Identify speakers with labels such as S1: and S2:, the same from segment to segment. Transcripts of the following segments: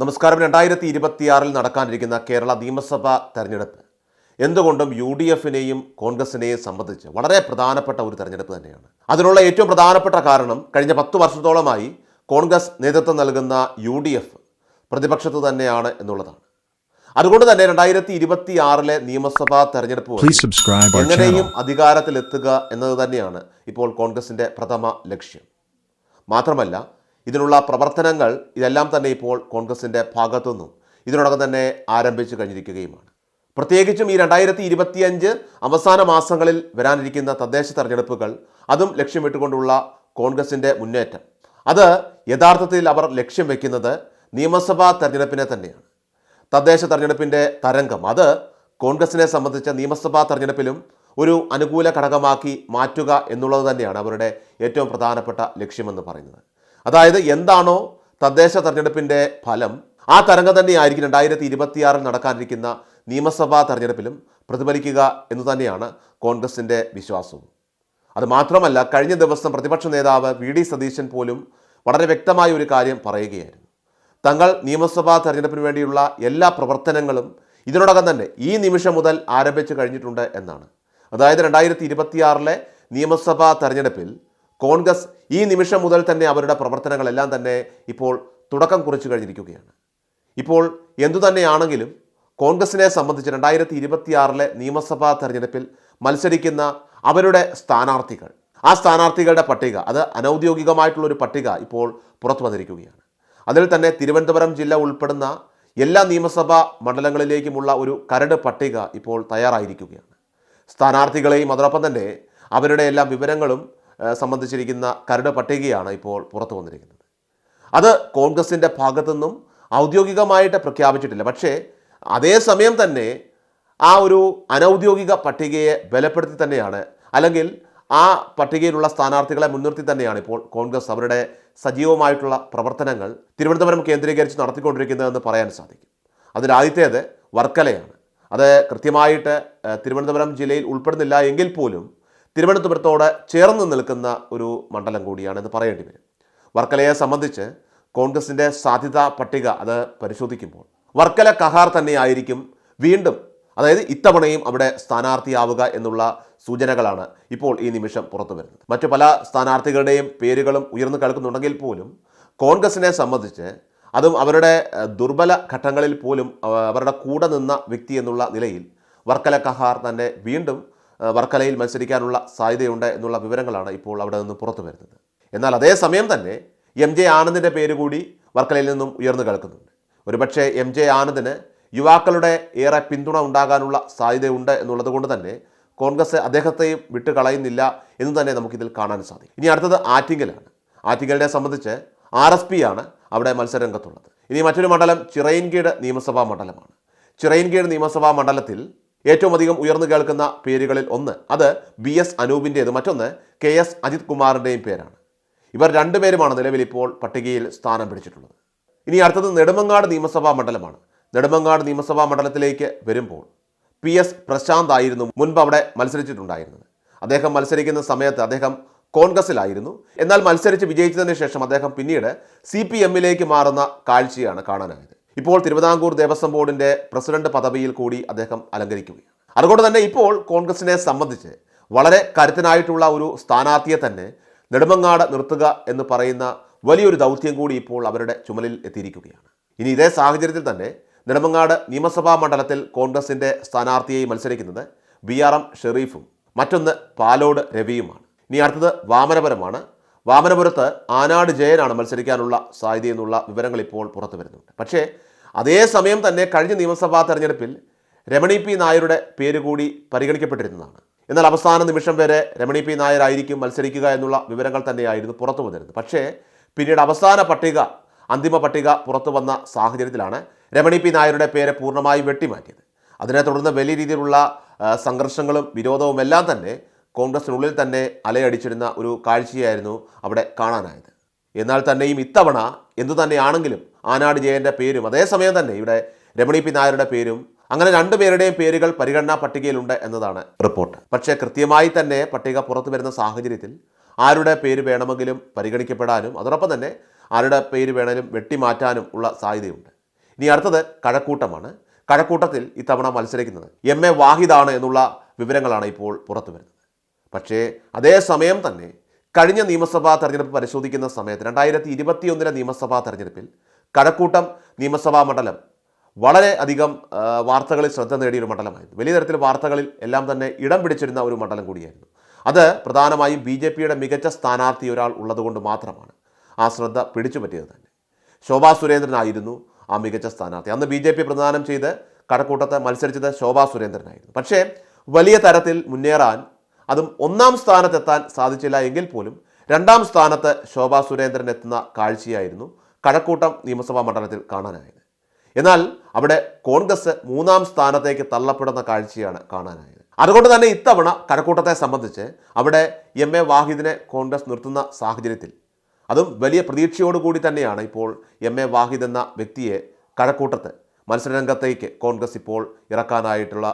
S1: നമസ്കാരം. രണ്ടായിരത്തി ഇരുപത്തിയാറിൽ നടക്കാനിരിക്കുന്ന കേരള നിയമസഭാ തെരഞ്ഞെടുപ്പ് എന്തുകൊണ്ടും യു ഡി എഫിനെയും കോൺഗ്രസിനെയും സംബന്ധിച്ച് വളരെ പ്രധാനപ്പെട്ട ഒരു തെരഞ്ഞെടുപ്പ് തന്നെയാണ്. അതിനുള്ള ഏറ്റവും പ്രധാനപ്പെട്ട കാരണം കഴിഞ്ഞ പത്ത് വർഷത്തോളമായി കോൺഗ്രസ് നേതൃത്വം നൽകുന്ന യു ഡി എഫ് പ്രതിപക്ഷത്ത് തന്നെയാണ് എന്നുള്ളതാണ്. അതുകൊണ്ട് തന്നെ രണ്ടായിരത്തി ഇരുപത്തി ആറിലെ നിയമസഭാ തെരഞ്ഞെടുപ്പ് എങ്ങനെയും അധികാരത്തിലെത്തുക എന്നത് തന്നെയാണ് ഇപ്പോൾ കോൺഗ്രസിന്റെ പ്രഥമ ലക്ഷ്യം. മാത്രമല്ല ഇതിനുള്ള പ്രവർത്തനങ്ങൾ ഇതെല്ലാം തന്നെ ഇപ്പോൾ കോൺഗ്രസിന്റെ ഭാഗത്തുനിന്നും ഇതിനോടകം തന്നെ ആരംഭിച്ചു കഴിഞ്ഞിരിക്കുകയുമാണ്. പ്രത്യേകിച്ചും ഈ രണ്ടായിരത്തി ഇരുപത്തിയഞ്ച് അവസാന മാസങ്ങളിൽ വരാനിരിക്കുന്ന തദ്ദേശ തെരഞ്ഞെടുപ്പുകൾ അതും ലക്ഷ്യമിട്ടുകൊണ്ടുള്ള കോൺഗ്രസിന്റെ മുന്നേറ്റം. അത് യഥാർത്ഥത്തിൽ അവർ ലക്ഷ്യം വയ്ക്കുന്നത് നിയമസഭാ തെരഞ്ഞെടുപ്പിനെ തന്നെയാണ്. തദ്ദേശ തെരഞ്ഞെടുപ്പിന്റെ തരംഗം അത് കോൺഗ്രസിനെ സംബന്ധിച്ച നിയമസഭാ തെരഞ്ഞെടുപ്പിലും ഒരു അനുകൂല ഘടകമാക്കി മാറ്റുക എന്നുള്ളത് തന്നെയാണ് അവരുടെ ഏറ്റവും പ്രധാനപ്പെട്ട ലക്ഷ്യമെന്ന് പറയുന്നത്. അതായത് എന്താണോ തദ്ദേശ തെരഞ്ഞെടുപ്പിന്റെ ഫലം ആ തരംഗം തന്നെയായിരിക്കും രണ്ടായിരത്തി ഇരുപത്തിയാറിൽ നടക്കാനിരിക്കുന്ന നിയമസഭാ തെരഞ്ഞെടുപ്പിലും പ്രതിഫലിക്കുക എന്ന് തന്നെയാണ് കോൺഗ്രസിന്റെ വിശ്വാസവും. അത് മാത്രമല്ല കഴിഞ്ഞ ദിവസം പ്രതിപക്ഷ നേതാവ് വി ഡി സതീശൻ പോലും വളരെ വ്യക്തമായ ഒരു കാര്യം പറയുകയായിരുന്നു. തങ്ങൾ നിയമസഭാ തെരഞ്ഞെടുപ്പിന് വേണ്ടിയുള്ള എല്ലാ പ്രവർത്തനങ്ങളും ഇതിനോടകം തന്നെ ഈ നിമിഷം മുതൽ ആരംഭിച്ചു കഴിഞ്ഞിട്ടുണ്ട് എന്നാണ്. അതായത് രണ്ടായിരത്തി ഇരുപത്തിയാറിലെ നിയമസഭാ തെരഞ്ഞെടുപ്പിൽ കോൺഗ്രസ് ഈ നിമിഷം മുതൽ തന്നെ അവരുടെ പ്രവർത്തനങ്ങളെല്ലാം തന്നെ ഇപ്പോൾ തുടക്കം കുറിച്ചു കഴിഞ്ഞിരിക്കുകയാണ്. ഇപ്പോൾ എന്തുതന്നെയാണെങ്കിലും കോൺഗ്രസിനെ സംബന്ധിച്ച് രണ്ടായിരത്തി ഇരുപത്തിയാറിലെ നിയമസഭാ തെരഞ്ഞെടുപ്പിൽ മത്സരിക്കുന്ന അവരുടെ സ്ഥാനാർത്ഥികൾ ആ സ്ഥാനാർത്ഥികളുടെ പട്ടിക അത് അനൌദ്യോഗികമായിട്ടുള്ള ഒരു പട്ടിക ഇപ്പോൾ പുറത്തു വന്നിരിക്കുകയാണ്. അതിൽ തന്നെ തിരുവനന്തപുരം ജില്ല ഉൾപ്പെടുന്ന എല്ലാ നിയമസഭാ മണ്ഡലങ്ങളിലേക്കുമുള്ള ഒരു കരട് പട്ടിക ഇപ്പോൾ തയ്യാറായിരിക്കുകയാണ്. സ്ഥാനാർത്ഥികളെയും അതോടൊപ്പം തന്നെ അവരുടെ എല്ലാ വിവരങ്ങളും സംബന്ധിച്ചിരിക്കുന്ന കരട് പട്ടികയാണ് ഇപ്പോൾ പുറത്തു വന്നിരിക്കുന്നത്. അത് കോൺഗ്രസിന്റെ ഭാഗത്തുനിന്നും ഔദ്യോഗികമായിട്ട് പ്രഖ്യാപിച്ചിട്ടില്ല. പക്ഷേ അതേസമയം തന്നെ ആ ഒരു അനൗദ്യോഗിക പട്ടികയെ ബലപ്പെടുത്തി തന്നെയാണ് അല്ലെങ്കിൽ ആ പട്ടികയിലുള്ള സ്ഥാനാർത്ഥികളെ മുൻനിർത്തി തന്നെയാണ് ഇപ്പോൾ കോൺഗ്രസ് അവരുടെ സജീവമായിട്ടുള്ള പ്രവർത്തനങ്ങൾ തിരുവനന്തപുരം കേന്ദ്രീകരിച്ച് നടത്തിക്കൊണ്ടിരിക്കുന്നതെന്ന് പറയാൻ സാധിക്കും. അതിൽ ആദ്യത്തേത് വർക്കലയാണ്. അത് കൃത്യമായിട്ട് തിരുവനന്തപുരം ജില്ലയിൽ ഉൾപ്പെടുന്നില്ല എങ്കിൽ പോലും തിരുവനന്തപുരത്തോട് ചേർന്ന് നിൽക്കുന്ന ഒരു മണ്ഡലം കൂടിയാണെന്ന് പറയേണ്ടി വരും വർക്കലയെ സംബന്ധിച്ച് കോൺഗ്രസിന്റെ സാധ്യതാ പട്ടിക അത് പരിശോധിക്കുമ്പോൾ വർക്കല കഹാർ തന്നെയായിരിക്കും വീണ്ടും അതായത് ഇത്തവണയും അവിടെ സ്ഥാനാർത്ഥിയാവുക എന്നുള്ള സൂചനകളാണ് ഇപ്പോൾ ഈ നിമിഷം പുറത്തു വരുന്നത്. മറ്റു പല സ്ഥാനാർത്ഥികളുടെയും പേരുകളും ഉയർന്നു കേൾക്കുന്നുണ്ടെങ്കിൽ പോലും കോൺഗ്രസിനെ സംബന്ധിച്ച് അതും അവരുടെ ദുർബല ഘട്ടങ്ങളിൽ പോലും അവരുടെ കൂടെ നിന്ന വ്യക്തി എന്നുള്ള നിലയിൽ വർക്കല കഹാർ തന്നെ വീണ്ടും വർക്കലയിൽ മത്സരിക്കാനുള്ള സാധ്യതയുണ്ട് എന്നുള്ള വിവരങ്ങളാണ് ഇപ്പോൾ അവിടെ നിന്ന് പുറത്തു വരുന്നത്. എന്നാൽ അതേസമയം തന്നെ എം ജെ ആനന്ദിന്റെ പേര് കൂടി വർക്കലയിൽ നിന്നും ഉയർന്നു കേൾക്കുന്നുണ്ട്. ഒരുപക്ഷെ എം ജെ ആനന്ദിന് യുവാക്കളുടെ ഏറെ പിന്തുണ ഉണ്ടാകാനുള്ള സാധ്യതയുണ്ട് എന്നുള്ളത് കൊണ്ട് തന്നെ കോൺഗ്രസ് അദ്ദേഹത്തെയും വിട്ടു കളയുന്നില്ല എന്ന് തന്നെ നമുക്കിതിൽ കാണാൻ സാധിക്കും. ഇനി അടുത്തത് ആറ്റിങ്ങലാണ്. ആറ്റിങ്ങലിനെ സംബന്ധിച്ച് ആർ എസ് പി ആണ് അവിടെ മത്സരരംഗത്തുള്ളത്. ഇനി മറ്റൊരു മണ്ഡലം ചിറയൻകീട് നിയമസഭാ മണ്ഡലമാണ്. ചിറയൻകീട് നിയമസഭാ മണ്ഡലത്തിൽ ഏറ്റവും അധികം ഉയർന്നു കേൾക്കുന്ന പേരുകളിൽ ഒന്ന് അത് ബി എസ് അനൂപിന്റേത് മറ്റൊന്ന് കെ എസ് അജിത് കുമാറിന്റെയും പേരാണ്. ഇവർ രണ്ടുപേരുമാണ് നിലവിൽ ഇപ്പോൾ പട്ടികയിൽ സ്ഥാനം പിടിച്ചിട്ടുള്ളത്. ഇനി അടുത്തത് നെടുമങ്ങാട് നിയമസഭാ മണ്ഡലമാണ്. നെടുമങ്ങാട് നിയമസഭാ മണ്ഡലത്തിലേക്ക് വരുമ്പോൾ പി എസ് പ്രശാന്ത് ആയിരുന്നു മുൻപ് അവിടെ മത്സരിച്ചിട്ടുണ്ടായിരുന്നത്. അദ്ദേഹം മത്സരിക്കുന്ന സമയത്ത് അദ്ദേഹം കോൺഗ്രസിലായിരുന്നു. എന്നാൽ മത്സരിച്ച് വിജയിച്ചതിന് ശേഷം അദ്ദേഹം പിന്നീട് സി പി എമ്മിലേക്ക് മാറുന്ന കാഴ്ചയാണ് കാണാനായത്. ഇപ്പോൾ തിരുവിതാംകൂർ ദേവസ്വം ബോർഡിന്റെ പ്രസിഡന്റ് പദവിയിൽ കൂടി അദ്ദേഹം അലങ്കരിക്കുകയാണ്. അതുകൊണ്ട് തന്നെ ഇപ്പോൾ കോൺഗ്രസിനെ സംബന്ധിച്ച് വളരെ കരുത്തനായിട്ടുള്ള ഒരു സ്ഥാനാർത്ഥിയെ തന്നെ നെടുമങ്ങാട് നിർത്തുക എന്ന് പറയുന്ന വലിയൊരു ദൗത്യം കൂടി ഇപ്പോൾ അവരുടെ ചുമലിൽ എത്തിയിരിക്കുകയാണ്. ഇനി ഇതേ സാഹചര്യത്തിൽ തന്നെ നെടുമങ്ങാട് നിയമസഭാ മണ്ഡലത്തിൽ കോൺഗ്രസിന്റെ സ്ഥാനാർത്ഥിയായി മത്സരിക്കുന്നത് ബി ആർ എം ഷെറീഫും മറ്റൊന്ന് പാലോട് രവിയുമാണ്. ഇനി അടുത്തത് വാമനപുരമാണ്. വാമനപുരത്ത് ആനാട് ജയനാണ് മത്സരിക്കാനുള്ള സാധ്യതയെന്നുള്ള വിവരങ്ങൾ ഇപ്പോൾ പുറത്തു വരുന്നുണ്ട് പക്ഷേ അതേസമയം തന്നെ കഴിഞ്ഞ നിയമസഭാ തെരഞ്ഞെടുപ്പിൽ രമണി പി നായരുടെ പേര് കൂടി പരിഗണിക്കപ്പെട്ടിരുന്നതാണ്. എന്നാൽ അവസാന നിമിഷം വരെ രമണി പി നായർ ആയിരിക്കും മത്സരിക്കുക എന്നുള്ള വിവരങ്ങൾ തന്നെയായിരുന്നു പുറത്തു വന്നിരുന്നത്. പക്ഷേ പിന്നീട് അവസാന പട്ടിക അന്തിമ പട്ടിക പുറത്തു വന്ന സാഹചര്യത്തിലാണ് രമണി പി നായരുടെ പേര് പൂർണമായും വെട്ടിമാറ്റിയത്. അതിനെ തുടർന്ന് വലിയ രീതിയിലുള്ള സംഘർഷങ്ങളും വിരോധവും എല്ലാം തന്നെ കോൺഗ്രസിനുള്ളിൽ തന്നെ അലയടിച്ചിരുന്ന ഒരു കാഴ്ചയായിരുന്നു അവിടെ കാണാനായത്. എന്നാൽ തന്നെയും ഇത്തവണ എന്തു തന്നെയാണെങ്കിലും ആനാട് ജയന്റെ പേരും അതേസമയം തന്നെ ഇവിടെ രമണി പി നായരുടെ പേരും അങ്ങനെ രണ്ടുപേരുടെയും പേരുകൾ പരിഗണനാ പട്ടികയിലുണ്ട് എന്നതാണ് റിപ്പോർട്ട്. പക്ഷേ കൃത്യമായി തന്നെ പട്ടിക പുറത്തു വരുന്ന സാഹചര്യത്തിൽ ആരുടെ പേര് വേണമെങ്കിലും പരിഗണിക്കപ്പെടാനും അതോടൊപ്പം തന്നെ ആരുടെ പേര് വേണമെങ്കിലും വെട്ടിമാറ്റാനും ഉള്ള സാധ്യതയുണ്ട്. ഇനി അടുത്തത് കഴക്കൂട്ടമാണ്. കഴക്കൂട്ടത്തിൽ ഇത്തവണ മത്സരിക്കുന്നത് എം എ വാഹിദാണ് എന്നുള്ള വിവരങ്ങളാണ് ഇപ്പോൾ പുറത്തു വരുന്നത്. പക്ഷേ അതേസമയം തന്നെ കഴിഞ്ഞ നിയമസഭാ തെരഞ്ഞെടുപ്പ് പരിശോധിക്കുന്ന സമയത്ത് രണ്ടായിരത്തി ഇരുപത്തിയൊന്നിലെ നിയമസഭാ തെരഞ്ഞെടുപ്പിൽ കഴക്കൂട്ടം നിയമസഭാ മണ്ഡലം വളരെ അധികം വാർത്തകളിൽ ശ്രദ്ധ നേടിയ ഒരു മണ്ഡലമായിരുന്നു. വലിയ തരത്തിൽ വാർത്തകളിൽ എല്ലാം തന്നെ ഇടം പിടിച്ചിരുന്ന ഒരു മണ്ഡലം കൂടിയായിരുന്നു. അത് പ്രധാനമായും ബി ജെ പിയുടെ മികച്ച സ്ഥാനാർത്ഥി ഒരാൾ ഉള്ളതുകൊണ്ട് മാത്രമാണ് ആ ശ്രദ്ധ പിടിച്ചു പറ്റിയത് തന്നെ. ശോഭാ സുരേന്ദ്രനായിരുന്നു ആ മികച്ച സ്ഥാനാർത്ഥി. അന്ന് ബി ജെ പി പ്രദാനം ചെയ്ത് കടക്കൂട്ടത്തെ മത്സരിച്ചത് ശോഭാ സുരേന്ദ്രനായിരുന്നു. പക്ഷേ വലിയ തരത്തിൽ മുന്നേറാൻ അതും ഒന്നാം സ്ഥാനത്തെത്താൻ സാധിച്ചില്ല എങ്കിൽ പോലും രണ്ടാം സ്ഥാനത്ത് ശോഭാ സുരേന്ദ്രൻ എത്തുന്ന കാഴ്ചയായിരുന്നു കഴക്കൂട്ടം നിയമസഭാ മണ്ഡലത്തിൽ കാണാനായത്. എന്നാൽ അവിടെ കോൺഗ്രസ് മൂന്നാം സ്ഥാനത്തേക്ക് തള്ളപ്പെടുന്ന കാഴ്ചയാണ് കാണാനായത്. അതുകൊണ്ട് തന്നെ ഇത്തവണ കഴക്കൂട്ടത്തെ സംബന്ധിച്ച് അവിടെ എം എ വാഹിദിനെ കോൺഗ്രസ് നിർത്തുന്ന സാഹചര്യത്തിൽ അതും വലിയ പ്രതീക്ഷയോടുകൂടി തന്നെയാണ് ഇപ്പോൾ എം എ വാഹിദ് എന്ന വ്യക്തിയെ കഴക്കൂട്ടത്ത് മത്സരരംഗത്തേക്ക് കോൺഗ്രസ് ഇപ്പോൾ ഇറക്കാനായിട്ടുള്ള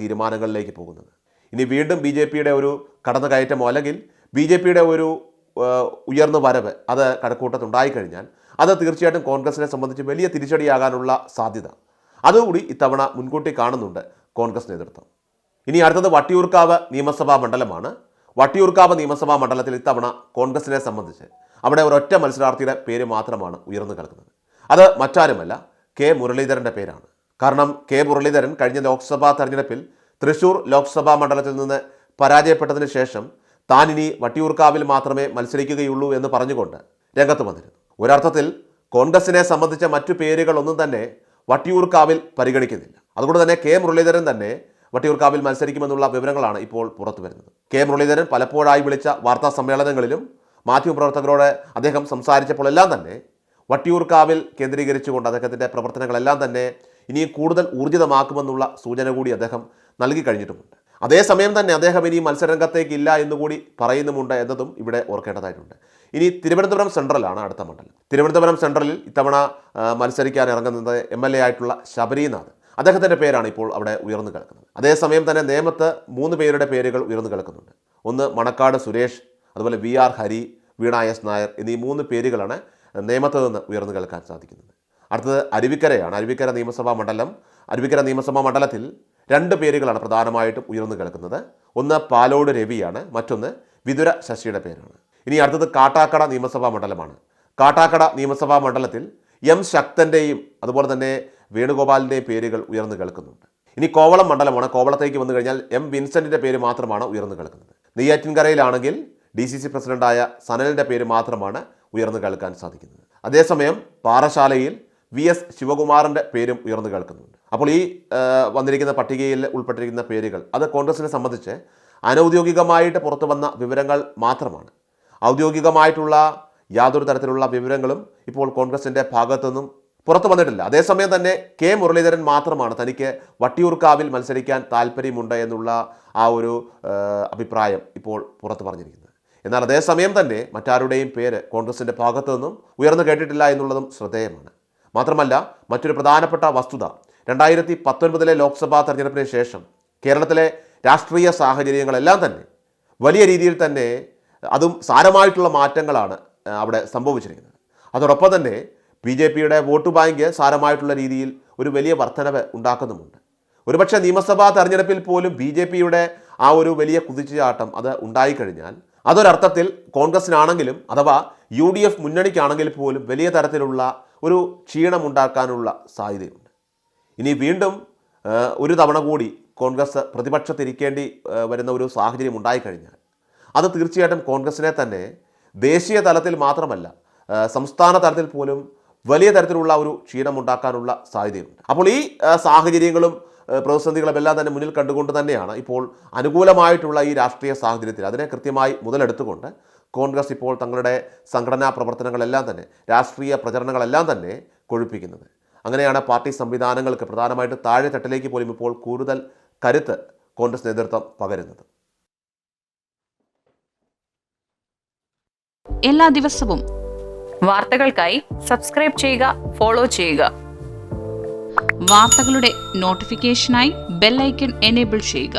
S1: തീരുമാനങ്ങളിലേക്ക് പോകുന്നത്. ഇനി വീണ്ടും ബി ജെ പിയുടെ ഒരു കടന്നുകയറ്റമോ അല്ലെങ്കിൽ ബി ജെ പിയുടെ ഒരു ഉയർന്നു വരവ് അത് കണക്കൂട്ടത്തുണ്ടായിക്കഴിഞ്ഞാൽ അത് തീർച്ചയായിട്ടും കോൺഗ്രസിനെ സംബന്ധിച്ച് വലിയ തിരിച്ചടിയാകാനുള്ള സാധ്യത. അതുകൂടി ഇത്തവണ മുൻകൂട്ടി കാണുന്നുണ്ട് കോൺഗ്രസ് നേതൃത്വം. ഇനി അടുത്തത് വട്ടിയൂർക്കാവ് നിയമസഭാ മണ്ഡലമാണ്. വട്ടിയൂർക്കാവ് നിയമസഭാ മണ്ഡലത്തിൽ ഇത്തവണ കോൺഗ്രസിനെ സംബന്ധിച്ച് അവിടെ ഒരൊറ്റ മത്സരാർത്ഥിയുടെ പേര് മാത്രമാണ് ഉയർന്നു കിടക്കുന്നത്. അത് മറ്റാരുമല്ല കെ മുരളീധരന്റെ പേരാണ്. കാരണം കെ മുരളീധരൻ കഴിഞ്ഞ ലോക്സഭാ തെരഞ്ഞെടുപ്പിൽ തൃശൂർ ലോക്സഭാ മണ്ഡലത്തിൽ നിന്ന് പരാജയപ്പെട്ടതിന് ശേഷം താൻ ഇനി വട്ടിയൂർക്കാവിൽ മാത്രമേ മത്സരിക്കുകയുള്ളൂ എന്ന് പറഞ്ഞുകൊണ്ട് രംഗത്ത് വന്നിരുന്നു. ഒരർത്ഥത്തിൽ കോൺഗ്രസിനെ സംബന്ധിച്ച മറ്റു പേരുകളൊന്നും തന്നെ വട്ടിയൂർക്കാവിൽ പരിഗണിക്കുന്നില്ല. അതുകൊണ്ട് തന്നെ കെ മുരളീധരൻ തന്നെ വട്ടിയൂർക്കാവിൽ മത്സരിക്കുമെന്നുള്ള വിവരങ്ങളാണ് ഇപ്പോൾ പുറത്തു വരുന്നത്. കെ മുരളീധരൻ പലപ്പോഴായി വിളിച്ച വാർത്താ സമ്മേളനങ്ങളിലും മാധ്യമപ്രവർത്തകരോട് അദ്ദേഹം സംസാരിച്ചപ്പോൾ എല്ലാം തന്നെ വട്ടിയൂർക്കാവിൽ കേന്ദ്രീകരിച്ചുകൊണ്ട് അദ്ദേഹത്തിന്റെ പ്രവർത്തനങ്ങളെല്ലാം തന്നെ ഇനിയും കൂടുതൽ ഊർജിതമാക്കുമെന്നുള്ള സൂചന കൂടി അദ്ദേഹം നൽകി കഴിഞ്ഞിട്ടുമുണ്ട് അതേസമയം തന്നെ അദ്ദേഹം ഇനി മത്സരരംഗത്തേക്ക് ഇല്ല എന്നുകൂടി പറയുന്നുമുണ്ട് എന്നതും ഇവിടെ ഓർക്കേണ്ടതായിട്ടുണ്ട്. ഇനി തിരുവനന്തപുരം സെൻട്രലാണ് അടുത്ത മണ്ഡലം. തിരുവനന്തപുരം സെൻട്രലിൽ ഇത്തവണ മത്സരിക്കാൻ ഇറങ്ങുന്നത് എം എൽ എ ആയിട്ടുള്ള ശബരിനാഥ്. അദ്ദേഹത്തിന്റെ പേരാണ് ഇപ്പോൾ അവിടെ ഉയർന്നു കിടക്കുന്നത് അതേസമയം തന്നെ നേമത്ത് മൂന്ന് പേരുടെ പേരുകൾ ഉയർന്നു കിടക്കുന്നുണ്ട് ഒന്ന് മണക്കാട് സുരേഷ് അതുപോലെ V R Hari Veena S Nair എന്നീ മൂന്ന് പേരുകളാണ് നേമത്ത് നിന്ന് ഉയർന്നു കേൾക്കാൻ സാധിക്കുന്നത്. അടുത്തത് അരുവിക്കരയാണ്. അരുവിക്കര നിയമസഭാ മണ്ഡലം. അരുവിക്കര നിയമസഭാ മണ്ഡലത്തിൽ രണ്ട് പേരുകളാണ് പ്രധാനമായിട്ടും ഉയർന്നു കിടക്കുന്നത്. ഒന്ന് പാലോട് രവിയാണ് മറ്റൊന്ന് വിതുര ശശിയുടെ പേരാണ്. ഇനി അടുത്തത് കാട്ടാക്കട നിയമസഭാ മണ്ഡലമാണ്. കാട്ടാക്കട നിയമസഭാ മണ്ഡലത്തിൽ എം ശക്തന്റെയും അതുപോലെ തന്നെ വേണുഗോപാലിന്റെയും പേരുകൾ ഉയർന്നു കേൾക്കുന്നുണ്ട്. ഇനി കോവളം മണ്ഡലമാണ്. കോവളത്തേക്ക് വന്നു കഴിഞ്ഞാൽ എം വിൻസെന്റിന്റെ പേര് മാത്രമാണ് ഉയർന്നു കേൾക്കുന്നത്. നെയ്യാറ്റിൻകരയിലാണെങ്കിൽ ഡി സി സി പ്രസിഡന്റായ സനലിന്റെ പേര് മാത്രമാണ് ഉയർന്നു കേൾക്കാൻ സാധിക്കുന്നത്. അതേസമയം പാറശാലയിൽ വി എസ് ശിവകുമാറിന്റെ പേരും ഉയർന്നു കേൾക്കുന്നുണ്ട്. അപ്പോൾ ഈ വന്നിരിക്കുന്ന പട്ടികയിൽ ഉൾപ്പെട്ടിരിക്കുന്ന പേരുകൾ അത് കോൺഗ്രസിനെ സംബന്ധിച്ച് അനൗദ്യോഗികമായിട്ട് പുറത്തു വന്ന വിവരങ്ങൾ മാത്രമാണ്. ഔദ്യോഗികമായിട്ടുള്ള യാതൊരു തരത്തിലുള്ള വിവരങ്ങളും ഇപ്പോൾ കോൺഗ്രസിന്റെ ഭാഗത്തുനിന്നും പുറത്തു വന്നിട്ടില്ല. അതേസമയം തന്നെ കെ മുരളീധരൻ മാത്രമാണ് തനിക്ക് വട്ടിയൂർക്കാവിൽ മത്സരിക്കാൻ താല്പര്യമുണ്ട് എന്നുള്ള ആ ഒരു അഭിപ്രായം ഇപ്പോൾ പുറത്തു പറഞ്ഞിരിക്കുന്നത്. എന്നാൽ അതേസമയം തന്നെ മറ്റാരുടെയും പേര് കോൺഗ്രസിന്റെ ഭാഗത്തു നിന്നും ഉയർന്നു കേട്ടിട്ടില്ല എന്നുള്ളതും ശ്രദ്ധേയമാണ്. മാത്രമല്ല മറ്റൊരു പ്രധാനപ്പെട്ട വസ്തുത. രണ്ടായിരത്തി പത്തൊൻപതിലെ ലോക്സഭാ തെരഞ്ഞെടുപ്പിന് ശേഷം കേരളത്തിലെ രാഷ്ട്രീയ സാഹചര്യങ്ങളെല്ലാം തന്നെ വലിയ രീതിയിൽ തന്നെ അതും സാരമായിട്ടുള്ള മാറ്റങ്ങളാണ് അവിടെ സംഭവിച്ചിരിക്കുന്നത്. അതോടൊപ്പം തന്നെ ബി ജെ പിയുടെ വോട്ട് ബാങ്ക് സാരമായിട്ടുള്ള രീതിയിൽ ഒരു വലിയ വർധനവ് ഉണ്ടാക്കുന്നുമുണ്ട്. ഒരുപക്ഷെ നിയമസഭാ തെരഞ്ഞെടുപ്പിൽ പോലും ബി ജെ പിയുടെ ആ ഒരു വലിയ കുതിച്ചുചാട്ടം അത് ഉണ്ടായിക്കഴിഞ്ഞാൽ അതൊരർത്ഥത്തിൽ കോൺഗ്രസിനാണെങ്കിലും അഥവാ യു ഡി എഫ് മുന്നണിക്കാണെങ്കിൽ പോലും വലിയ തരത്തിലുള്ള ഒരു ക്ഷീണമുണ്ടാക്കാനുള്ള സാധ്യതയുണ്ട്. ഇനി വീണ്ടും ഒരു തവണ കൂടി കോൺഗ്രസ് പ്രതിപക്ഷത്തിരിക്കേണ്ടി വരുന്ന ഒരു സാഹചര്യം ഉണ്ടായിക്കഴിഞ്ഞാൽ അത് തീർച്ചയായിട്ടും കോൺഗ്രസിനെ തന്നെ ദേശീയ തലത്തിൽ മാത്രമല്ല സംസ്ഥാന തലത്തിൽ പോലും വലിയ തരത്തിലുള്ള ഒരു ക്ഷീണമുണ്ടാക്കാനുള്ള സാധ്യതയുണ്ട്. അപ്പോൾ ഈ സാഹചര്യങ്ങളും പ്രതിസന്ധികളും എല്ലാം തന്നെ മുന്നിൽ കണ്ടുകൊണ്ട് തന്നെയാണ് ഇപ്പോൾ അനുകൂലമായിട്ടുള്ള ഈ രാഷ്ട്രീയ സാഹചര്യത്തിൽ അതിനെ കൃത്യമായി മുതലെടുത്തുകൊണ്ട് കോൺഗ്രസ് ഇപ്പോൾ തങ്ങളുടെ സംഘടനാ പ്രവർത്തനങ്ങളെല്ലാം തന്നെ രാഷ്ട്രീയ പ്രചരണങ്ങളെല്ലാം തന്നെ കൊഴുപ്പിക്കുന്നത്. അങ്ങനെയാണ് പാർട്ടി സംവിധാനങ്ങൾക്ക് പ്രധാനമായിട്ട് താഴെ തട്ടിലേക്ക് പോലും ഇപ്പോൾ കൂടുതൽ കരുത്ത് കോൺഗ്രസ് നേതൃത്വം പകരുന്നത്.
S2: എല്ലാ ദിവസവും
S3: വാർത്തകൾക്കായി സബ്സ്ക്രൈബ് ചെയ്യുക ഫോളോ ചെയ്യുക.
S2: വാർത്തകളുടെ നോട്ടിഫിക്കേഷനായി ബെല്ലൈക്കൺ എനേബിൾ ചെയ്യുക.